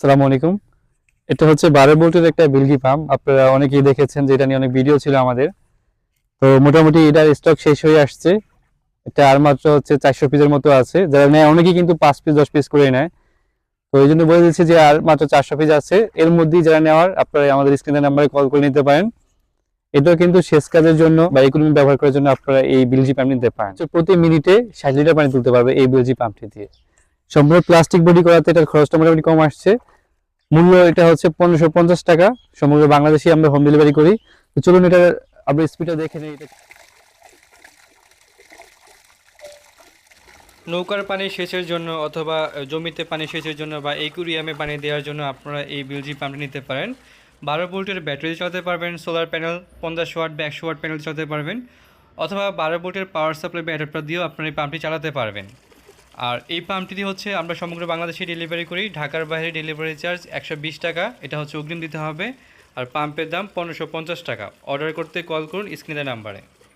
সালামু আলাইকুম। এটা হচ্ছে বারো ভোল্টের একটা বিলগি পাম্প। আপনারা অনেকেই দেখেছেন যে এটা নিয়ে অনেক ভিডিও ছিল আমাদের। তো মোটামুটি এটার স্টক শেষ হয়ে আসছে। এটা আর মাত্র হচ্ছে চারশো পিসের মতো আছে। যারা নেয়, অনেকেই কিন্তু পাঁচ পিস দশ পিস করে নেয়। তো এই জন্য বলে দিচ্ছি যে আর মাত্র চারশো পিস আছে। এর মধ্যেই যারা নেওয়ার, আপনারা আমাদের স্ক্রিনের নাম্বারে কল করে নিতে পারেন। এটাও কিন্তু শেষ কাজের জন্য বা ইকোনমি ব্যবহার করার জন্য আপনারা এই বিলজি পাম্প নিতে পারেন। প্রতি মিনিটে ষাট লিটার পানি তুলতে পারবে এই বিলজি পাম্পটি দিয়ে। সম্পূর্ণ প্লাস্টিক বডি করাতে এটার খরচটা মোটামুটি কম আসছে। মূল্য এটা হচ্ছে পনেরোশো পঞ্চাশ টাকা। সমগ্র বাংলাদেশে আমরা হোম ডেলিভারি করি। তো চলুন এটার আমরা স্পিডটা দেখে নিই, এটা নৌকার পানি সেচের জন্য অথবা জমিতে পানি সেচের জন্য বা একুরিয়ামে পানি দেওয়ার জন্য আপনারা এই বিলজি পাম্পটি নিতে পারেন। বারো ভোল্টের ব্যাটারি চালাতে পারবেন সোলার প্যানেল পঞ্চাশ ওয়াট বা একশো ওয়াট প্যানেল চালাতে পারবেন। অথবা বারো ভোল্টের পাওয়ার সাপ্লাই বা অ্যাডাপ্টার দিয়েও আপনারা এই পাম্পটি চালাতে পারবেন। আর এই পাম্পটি হচ্ছে আমরা সমগ্র বাংলাদেশে ডেলিভারি করি। ঢাকার বাইরে ডেলিভারি চার্জ একশো বিশ টাকা, এটা হচ্ছে অগ্রিম দিতে হবে। আর পাম্পের দাম পনেরোশো টাকা। অর্ডার করতে কল করুন স্ক্রিনের নাম্বারে।